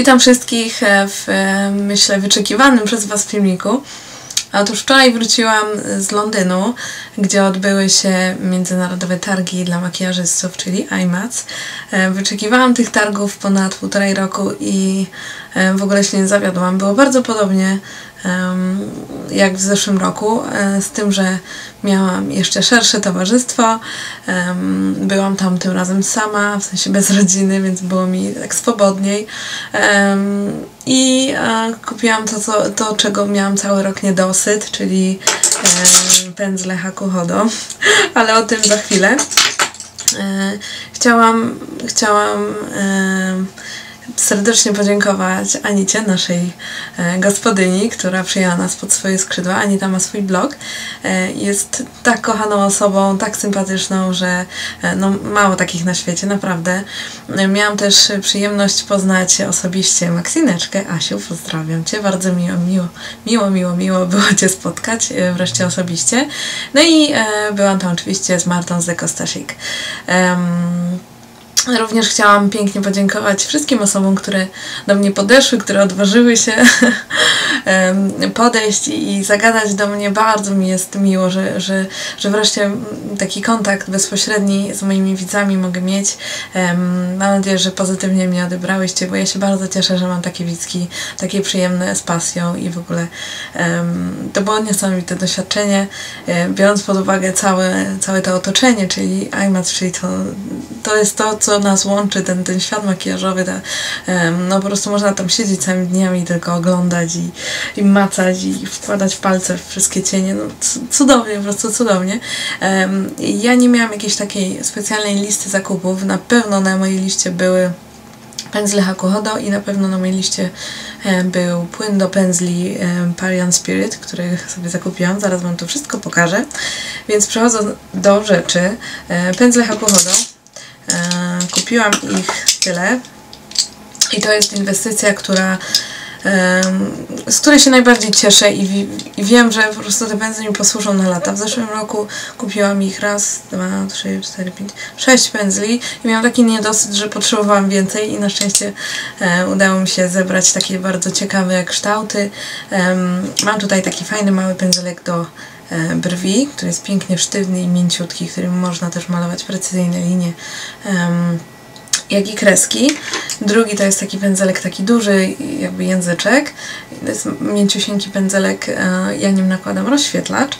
Witam wszystkich e, w, e, myślę, wyczekiwanym przez Was filmiku. Otóż wczoraj wróciłam z Londynu, gdzie odbyły się międzynarodowe targi dla makijażystów, czyli IMATS. E, wyczekiwałam tych targów ponad półtorej roku i w ogóle się nie zawiodłam. Było bardzo podobnie jak w zeszłym roku, e, z tym, że miałam jeszcze szersze towarzystwo. Byłam tam tym razem sama, w sensie bez rodziny, więc było mi tak swobodniej. I e, kupiłam to, co, to czego miałam cały rok niedosyt, czyli pędzle Hakuhodo, ale o tym za chwilę. E, chciałam, chciałam serdecznie podziękować Anicie, naszej e, gospodyni, która przyjęła nas pod swoje skrzydła. Anita ma swój blog. E, jest tak kochaną osobą, tak sympatyczną, że e, no, mało takich na świecie, naprawdę. Miałam też przyjemność poznać osobiście Maksineczkę. Asiu, pozdrawiam Cię. Bardzo miło, miło, miło, miło, miło było Cię spotkać wreszcie osobiście. No i byłam tam oczywiście z Martą z Ekostasik. Również chciałam pięknie podziękować wszystkim osobom, które do mnie podeszły, które odważyły się podejść i zagadać do mnie. Bardzo mi jest miło, że, że, że wreszcie taki kontakt bezpośredni z moimi widzami mogę mieć. Mam nadzieję, że pozytywnie mnie odebrałyście, bo ja się bardzo cieszę, że mam takie widzki, takie przyjemne z pasją i w ogóle to było niesamowite doświadczenie, e, biorąc pod uwagę całe, całe to otoczenie, czyli iMat, czyli to, to jest to, co co nas łączy, ten, ten świat makijażowy, ta, no po prostu można tam siedzieć całymi dniami tylko oglądać i, i macać i wkładać palce w wszystkie cienie, no cudownie, po prostu cudownie. Ja nie miałam jakiejś takiej specjalnej listy zakupów, na pewno na mojej liście były pędzle Hakuhodo i na pewno na mojej liście był płyn do pędzli Parian Spirit, który sobie zakupiłam. Zaraz Wam to wszystko pokażę. Więc przechodząc do rzeczy, pędzle Hakuhodo kupiłam ich tyle. I to jest inwestycja, która z której się najbardziej cieszę i, i, wiem, że po prostu te pędzle mi posłużą na lata. W zeszłym roku kupiłam ich raz, dwa, trzy, cztery, pięć, sześć pędzli i miałam taki niedosyt, że potrzebowałam więcej i na szczęście e, udało mi się zebrać takie bardzo ciekawe kształty. mam tutaj taki fajny mały pędzelek do e, brwi, który jest pięknie sztywny i mięciutki, którym można też malować precyzyjne linie jak i kreski. Drugi to jest taki pędzelek taki duży, jakby języczek. To jest mięciusieńki pędzelek, e, ja nim nakładam rozświetlacz.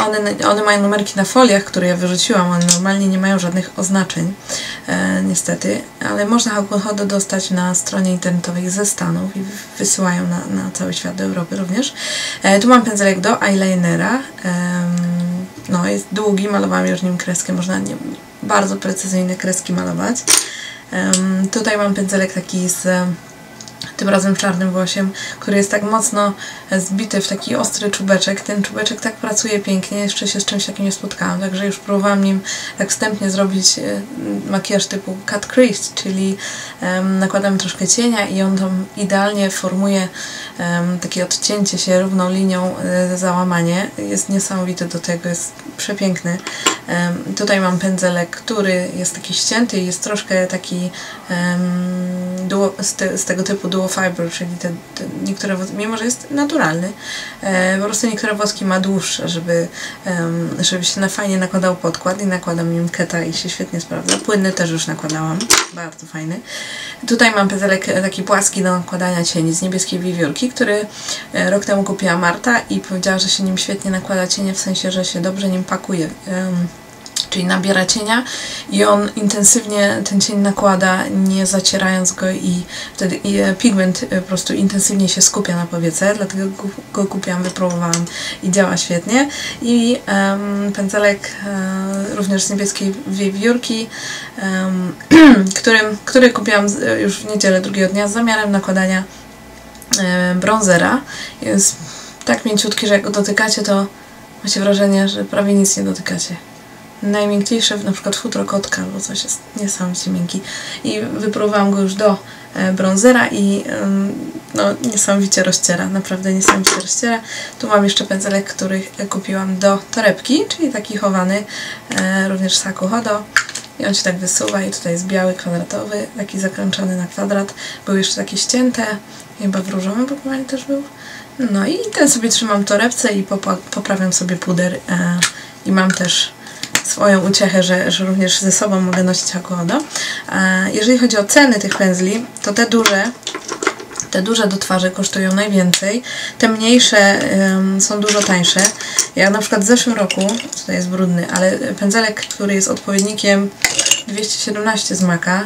One, one mają numerki na foliach, które ja wyrzuciłam, one normalnie nie mają żadnych oznaczeń, e, niestety, ale można Hakuhodo dostać na stronie internetowej ze Stanów i wysyłają na, na cały świat, do Europy również. E, tu mam pędzelek do eyelinera, e, no jest długi, malowałam już nim kreskę, można nie, bardzo precyzyjne kreski malować. Um, tutaj mam pędzelek taki z tym razem czarnym włosiem, który jest tak mocno zbity w taki ostry czubeczek. Ten czubeczek tak pracuje pięknie, jeszcze się z czymś takim nie spotkałam, także już próbowałam nim tak wstępnie zrobić e, makijaż typu cut crease, czyli um, nakładam troszkę cienia i on tam idealnie formuje um, takie odcięcie się równą linią, e, załamanie. Jest niesamowity do tego, jest przepiękny. Um, tutaj mam pędzelek, który jest taki ścięty i jest troszkę taki duo, z, te, z tego typu duo fiber, czyli te, te niektóre, mimo że jest naturalny, e, po prostu niektóre woski ma dłuższe, żeby, e, żeby się na fajnie nakładał podkład i nakładam nim keta i się świetnie sprawdza. Płynny też już nakładałam, bardzo fajny. Tutaj mam pędzelek taki płaski do nakładania cieni z niebieskiej wiewiórki, który e, rok temu kupiła Marta i powiedziała, że się nim świetnie nakłada cienie, w sensie, że się dobrze nim pakuje czyli nabiera cienia i on intensywnie ten cień nakłada, nie zacierając go i wtedy e, pigment e, po prostu intensywnie się skupia na powiece, dlatego go, kupiłam, wypróbowałam i działa świetnie. I um, pędzelek um, również z niebieskiej wiewiórki, um, którym, który kupiłam już w niedzielę drugiego dnia z zamiarem nakładania um, bronzera. Jest tak mięciutki, że jak go dotykacie, to macie wrażenie, że prawie nic nie dotykacie najmiękniejsze, na przykład futro kotka albo coś jest niesamowicie miękki. I wypróbowałam go już do e, bronzera i no, niesamowicie rozciera, naprawdę niesamowicie rozciera. Tu mam jeszcze pędzelek, który kupiłam do torebki, czyli taki chowany, e, również z Hakuhodo. i on się tak wysuwa i tutaj jest biały, kwadratowy, taki zakręcony na kwadrat. Były jeszcze takie ścięte, chyba w różowym pakowaniu też był. No i ten sobie trzymam w torebce i poprawiam sobie puder e, i mam też swoją uciechę, że, że również ze sobą mogę nosić alkohola. E, jeżeli chodzi o ceny tych pędzli, to te duże te duże do twarzy kosztują najwięcej, te mniejsze ym, są dużo tańsze. Ja na przykład w zeszłym roku, tutaj jest brudny, ale pędzelek, który jest odpowiednikiem 217 z Maka,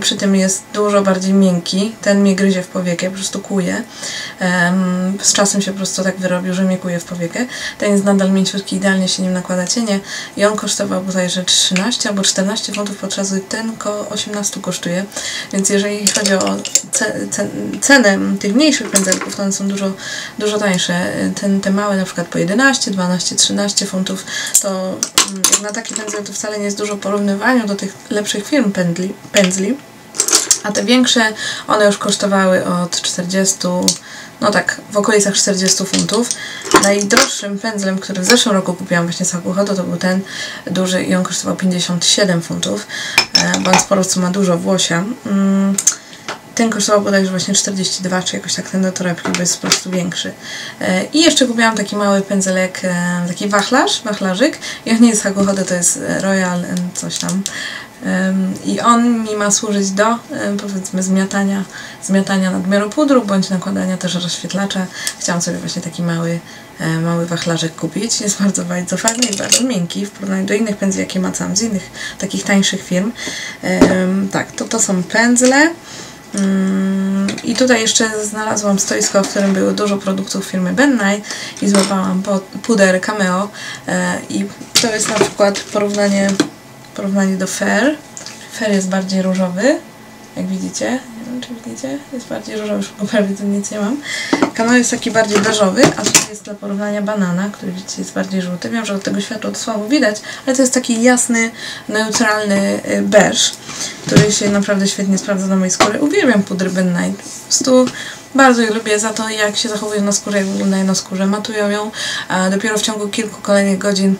przy tym jest dużo bardziej miękki. Ten mnie gryzie w powiekę, po prostu kuje. Z czasem się po prostu tak wyrobił, że mnie kuje w powiekę. Ten jest nadal mięciutki, idealnie się nim nakłada cienie i on kosztował bodajże 13 albo 14 funtów, podczas gdy ten ko 18 kosztuje. Więc jeżeli chodzi o cenę tych mniejszych pędzelków, to one są dużo, dużo tańsze. Ten, te małe na przykład po 11, 12, 13 funtów, to mm, jak na taki pędzel to wcale nie jest dużo porównywaniu do tych lepszych firm pędli, pędzli A te większe, one już kosztowały od 40, no tak, w okolicach 40 funtów. Najdroższym pędzlem, który w zeszłym roku kupiłam właśnie z Hakuhodo, to był ten duży i on kosztował 57 funtów, e, bo on po prostu ma dużo włosia. Mm, ten kosztował bodajże właśnie 42, czy jakoś tak ten do torebki, bo jest po prostu większy. E, I jeszcze kupiłam taki mały pędzelek, e, taki wachlarz, wachlarzyk. I on nie jest Hakuhodo, to jest Royal coś tam. I on mi ma służyć do powiedzmy zmiatania, zmiatania nadmiaru pudru bądź nakładania też rozświetlacza. Chciałam sobie właśnie taki mały, e, mały wachlarzek kupić. Jest bardzo, bardzo fajny i bardzo miękki w porównaniu do innych pędzli, jakie macam z innych takich tańszych firm. Tak, to, to są pędzle. Mm, I tutaj jeszcze znalazłam stoisko, w którym było dużo produktów firmy Bennai i złapałam puder Cameo e, i to jest na przykład porównanie porównaniu do Fair. Fair jest bardziej różowy, jak widzicie. Nie wiem, czy widzicie? Jest bardziej różowy, już prawie tu nic nie mam. Kanał jest taki bardziej beżowy, a tu jest dla porównania banana, który widzicie jest bardziej żółty. Wiem, że od tego światła to słabo widać, ale to jest taki jasny, neutralny y, beż, który się naprawdę świetnie sprawdza na mojej skórze. Uwielbiam pudry Ben Night. Po prostu bardzo je lubię za to, jak się zachowują na skórze, jak wyglądają na skórze. Matują ją, a dopiero w ciągu kilku kolejnych godzin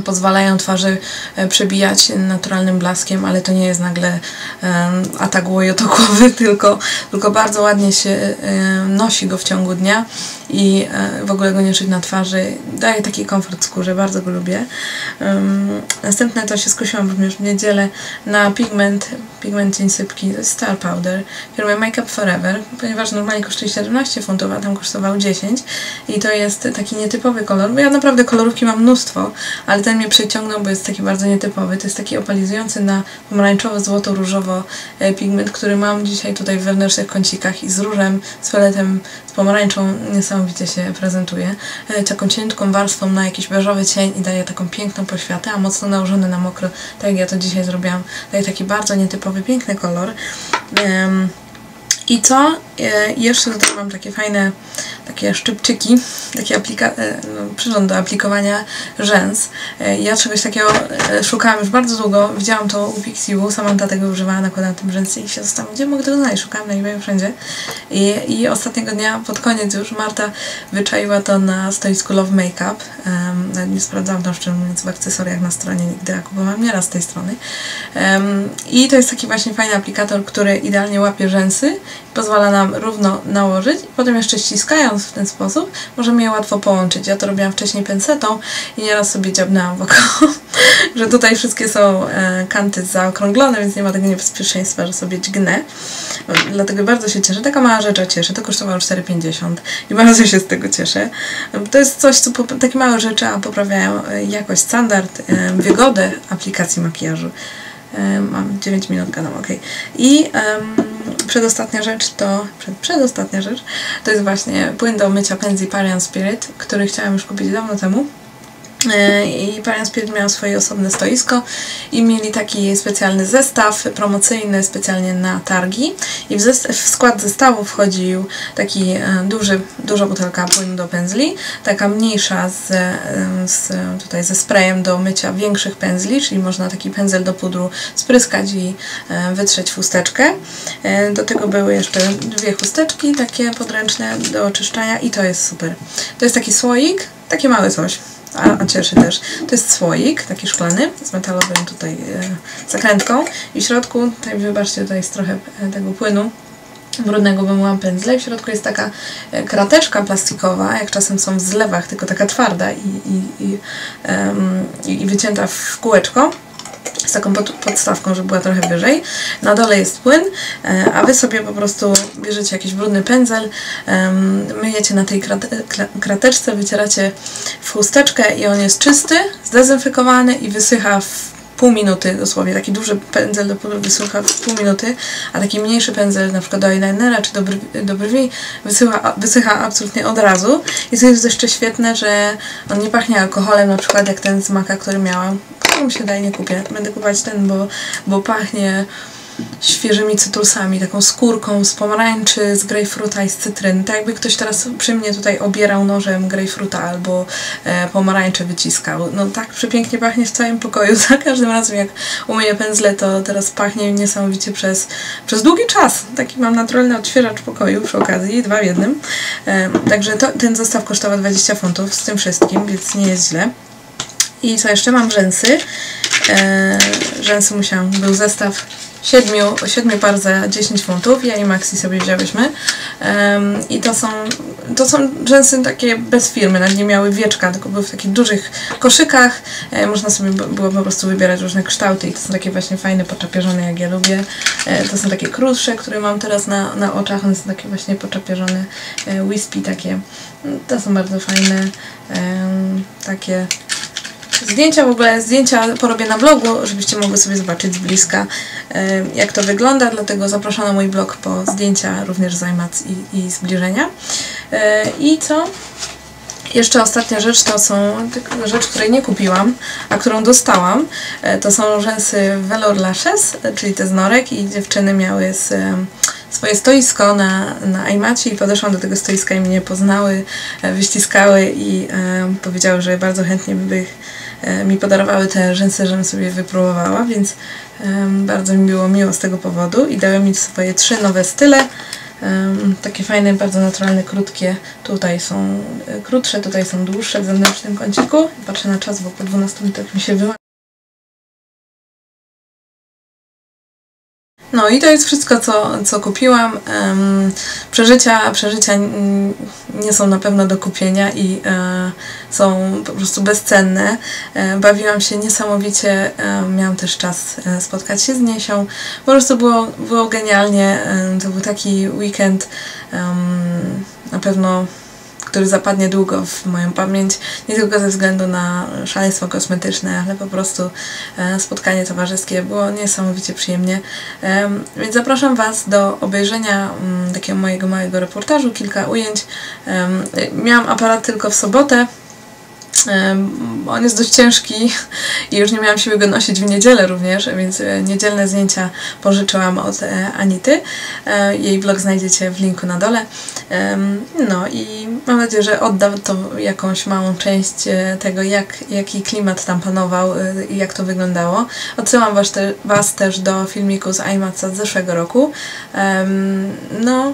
pozwalają twarzy e, przebijać naturalnym blaskiem, ale to nie jest nagle atak łojotokowy, tylko, tylko bardzo ładnie się e, nosi go w ciągu dnia i e, w ogóle go nie czuć na twarzy. Daje taki komfort skórze, bardzo go lubię. Następne to się skusiłam również w niedzielę na pigment, pigment cień sypki, to jest Star Powder firmy Makeup Forever, ponieważ normalnie kosztuje 17 funtów, a tam kosztował 10 i to jest taki nietypowy kolor, bo ja naprawdę kolorówki mam mnóstwo, ale ten mnie przyciągnął, bo jest taki bardzo nietypowy. To jest taki opalizujący na pomarańczowo-złoto-różowo e, pigment, który mam dzisiaj tutaj w wewnętrznych kącikach i z różem, z fioletem, z pomarańczą niesamowicie się prezentuje. E, taką cienką warstwą na jakiś beżowy cień i daje taką piękną poświatę, a mocno nałożony na mokro, tak jak ja to dzisiaj zrobiłam, daje taki bardzo nietypowy, piękny kolor. I co? E, jeszcze tutaj mam takie fajne takie szczypczyki, takie aplika e, no, przyrząd do aplikowania rzęs. E, ja czegoś takiego szukałam już bardzo długo. Widziałam to u Pixiu, Samantha tego używała, nakładała tym rzęsy i się zastanawiam, gdzie mogę tego znaleźć. Szukałam na wszędzie. I, I ostatniego dnia, pod koniec już, Marta wyczaiła to na stoisku Love Makeup. Um, nie sprawdzałam tam szczerze mówiąc w akcesoriach na stronie nigdy, a kupowałam nieraz z tej strony. Um, I to jest taki właśnie fajny aplikator, który idealnie łapie rzęsy pozwala nam równo nałożyć potem jeszcze ściskając w ten sposób możemy je łatwo połączyć. Ja to robiłam wcześniej pensetą i nieraz sobie dziabnęłam w oko, że tutaj wszystkie są e, kanty zaokrąglone, więc nie ma tego niebezpieczeństwa, że sobie dźgnę. Dlatego bardzo się cieszę. Taka mała rzecz cieszę. To kosztowało 4,50 i bardzo się z tego cieszę. To jest coś, co takie małe rzeczy poprawiają e, jakość, standard, e, wygodę aplikacji makijażu. Mam 9 minut gadam, ok. I um, przedostatnia rzecz to, przed, przedostatnia rzecz to jest właśnie płyn do mycia pędzi Parian Spirit, który chciałam już kupić dawno temu. E, I Parian Spirit miał swoje osobne stoisko i mieli taki specjalny zestaw promocyjny specjalnie na targi i w, w skład zestawu wchodził taki e, duży, duża butelka płynu do pędzli, taka mniejsza z, e, z, tutaj ze sprayem do mycia większych pędzli, czyli można taki pędzel do pudru spryskać i wytrzeć chusteczkę. Do tego były jeszcze dwie chusteczki takie podręczne do oczyszczania i to jest super. To jest taki słoik, takie małe coś a, a cieszy też. To jest słoik, taki szklany, z metalowym tutaj e, zakrętką. I w środku, tutaj wybaczcie, tutaj jest trochę e, tego płynu, brudnego wymyłam pędzle. I w środku jest taka e, krateczka plastikowa, jak czasem są w zlewach, tylko taka twarda i, i, i, i wycięta w kółeczko z taką pod, podstawką, żeby była trochę wyżej. Na dole jest płyn, e, a Wy sobie po prostu bierzecie jakiś brudny pędzel, myjecie na tej krate, krateczce, wycieracie w chusteczkę i on jest czysty, zdezynfekowany i wysycha w pół minuty dosłownie. Taki duży pędzel do pudru wysycha w pół minuty, a taki mniejszy pędzel na przykład do eyelinera czy do brwi, do brwi wysycha, wysycha absolutnie od razu. I co jest jeszcze świetne, że on nie pachnie alkoholem, na przykład jak ten z który miałam. Który mi się daje, nie kupię. Będę kupować ten, bo, bo pachnie świeżymi cytrusami, taką skórką z pomarańczy, z grejpfruta i z cytryny. Tak jakby ktoś teraz przy mnie tutaj obierał nożem grejpfruta albo e, pomarańcze wyciskał. No tak przepięknie pachnie w całym pokoju. Za każdym razem jak umyję pędzle, to teraz pachnie niesamowicie przez, przez długi czas. Taki mam naturalny odświeżacz pokoju przy okazji, dwa w jednym. E, także to, ten zestaw kosztował 20 funtów z tym wszystkim, więc nie jest źle. I co jeszcze? Mam rzęsy. E, rzęsy musiałam, był zestaw siedmiu, siedmiu par za 10 funtów. Ja i Maxi sobie wzięłyśmy. Em, I to są, to są rzęsy takie bez firmy, nawet nie miały wieczka, tylko były w takich dużych koszykach. E, można sobie było po prostu wybierać różne kształty i to są takie właśnie fajne, poczapierzone, jak ja lubię. E, to są takie krótsze, które mam teraz na, na oczach. One są takie właśnie poczapierzone, e, wispy takie. To są bardzo fajne, em, takie Zdjęcia w ogóle, zdjęcia porobię na blogu, żebyście mogły sobie zobaczyć z bliska jak to wygląda, dlatego zapraszam na mój blog po zdjęcia również z i, i zbliżenia. E, I co? Jeszcze ostatnia rzecz to są tylko rzecz, której nie kupiłam, a którą dostałam. E, To są rzęsy Velour Lashes, czyli te z norek i dziewczyny miały z, swoje stoisko na, na iMacie i podeszłam do tego stoiska i mnie poznały, e, wyściskały i e, powiedziały, że bardzo chętnie by ich, mi podarowały te rzęsy, żebym sobie wypróbowała, więc bardzo mi było miło z tego powodu i dały mi swoje trzy nowe style. Takie fajne, bardzo naturalne, krótkie. Tutaj są e, krótsze, tutaj są dłuższe w zewnętrznym kąciku. Patrzę na czas, bo po 12 minutach mi się wyłączy. No i to jest wszystko, co, co kupiłam. Przeżycia, przeżycia nie są na pewno do kupienia i e, są po prostu bezcenne. E, bawiłam się niesamowicie, e, miałam też czas spotkać się z Niesią. Po prostu było, było genialnie. To był taki weekend na pewno który zapadnie długo w moją pamięć, nie tylko ze względu na szaleństwo kosmetyczne, ale po prostu e, spotkanie towarzyskie było niesamowicie przyjemnie. Em, Więc zapraszam Was do obejrzenia mm, takiego mojego małego reportażu, kilka ujęć. Miałam aparat tylko w sobotę, On jest dość ciężki i już nie miałam siły go nosić w niedzielę również, więc e, niedzielne zdjęcia pożyczyłam od e, Anity. E, Jej blog znajdziecie w linku na dole. No i mam nadzieję, że odda to jakąś małą część tego, jak, jaki klimat tam panował i jak to wyglądało. Odsyłam was, te, was też do filmiku z iMaxa z zeszłego roku. No,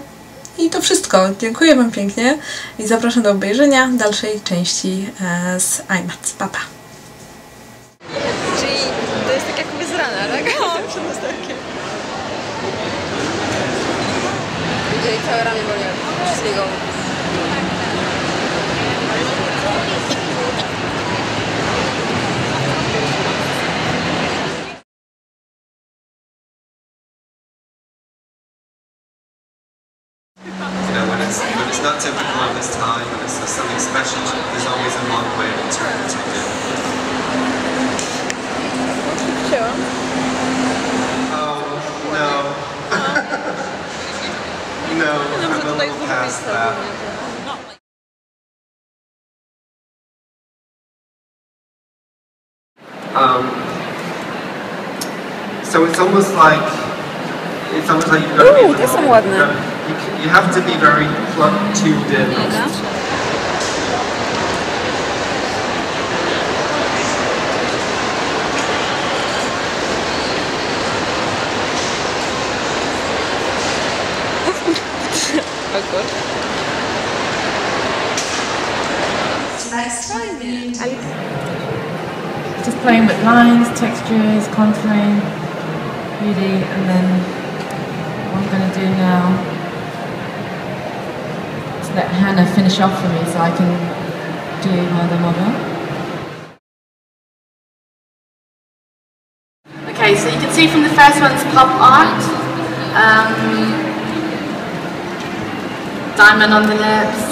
i to wszystko. Dziękuję Wam pięknie i zapraszam do obejrzenia dalszej części e, z iMac. Pa, pa. Czyli to jest tak jak my z rana, tak? No, przed lusterkiem. Będzie całe ramię boli od wszystkiego. There's always a long way to to do. Wzięłam. Oh no. no, I'm a little past that. Um, so it's almost like it's almost like you've got to be Ooh, in the te są moment. ładne. You've You, you have to be very plugged, tuned in. Awkward. Just playing with lines, textures, contouring, beauty, and then what I'm going to do now is let Hannah finish off for me so I can do my other model. Okay, so you can see from the first one's pop art. Um, diamond on the lips,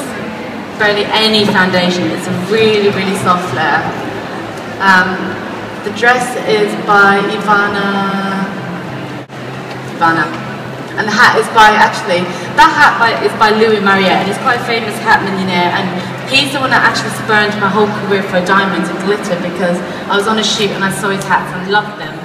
barely any foundation. It's a really, really soft layer. Um, the dress is by Ivana. Ivana. And the hat is by, actually, that hat by, is by Louis Mariette, and he's quite a famous hat millionaire. And he's the one that actually spurned my whole career for diamonds and glitter because I was on a shoot and I saw his hats and loved them.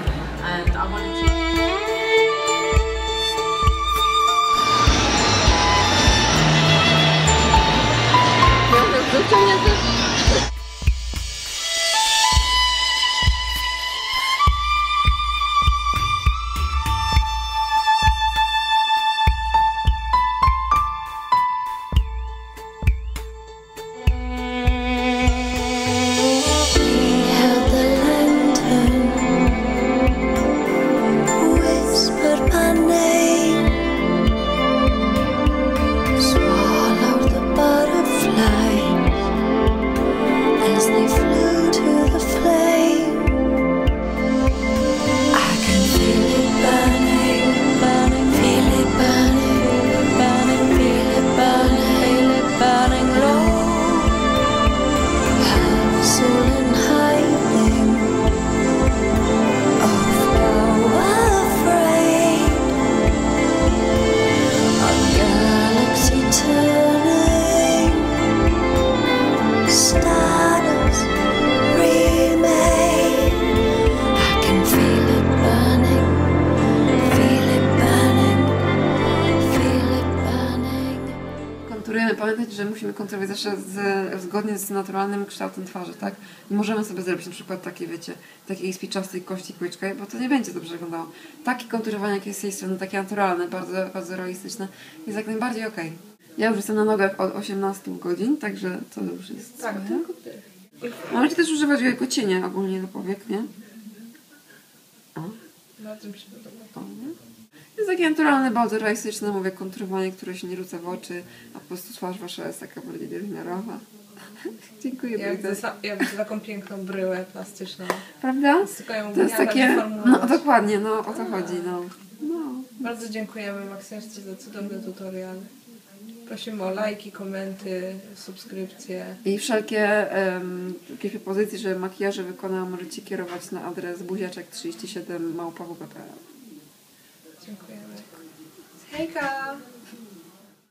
Że musimy konturować zawsze z, zgodnie z naturalnym kształtem twarzy, tak? Nie możemy sobie zrobić na przykład takiej, wiecie, takiej spiczastej kości kłyczka, bo to nie będzie dobrze wyglądało. Takie konturowanie, jakie jest z tej strony, takie naturalne, bardzo, bardzo realistyczne, jest jak najbardziej okej. Ja już jestem na nogach od 18 godzin, także to już jest Tak, tylko ty. Możecie też używać jako cienie ogólnie do powiek, nie? O. Bardzo mi się podoba. O, nie? Jest takie naturalne, bardzo realistyczne, mówię, konturowanie, które się nie rzuca w oczy, a po prostu twarz wasza jest taka bardziej wymiarowa. Dziękuję Ja bardzo. widzę, ja widzę taką piękną bryłę plastyczną. Prawda? To jest takie, no dokładnie, no o to chodzi, no. no. Bardzo dziękujemy Maksymcie za cudowny tutorial. Prosimy o lajki, komenty, subskrypcje. I wszelkie um, propozycje, że makijaże wykonałam, możecie kierować na adres buziaczek37 małpa.pl Dziękujemy. Hejka!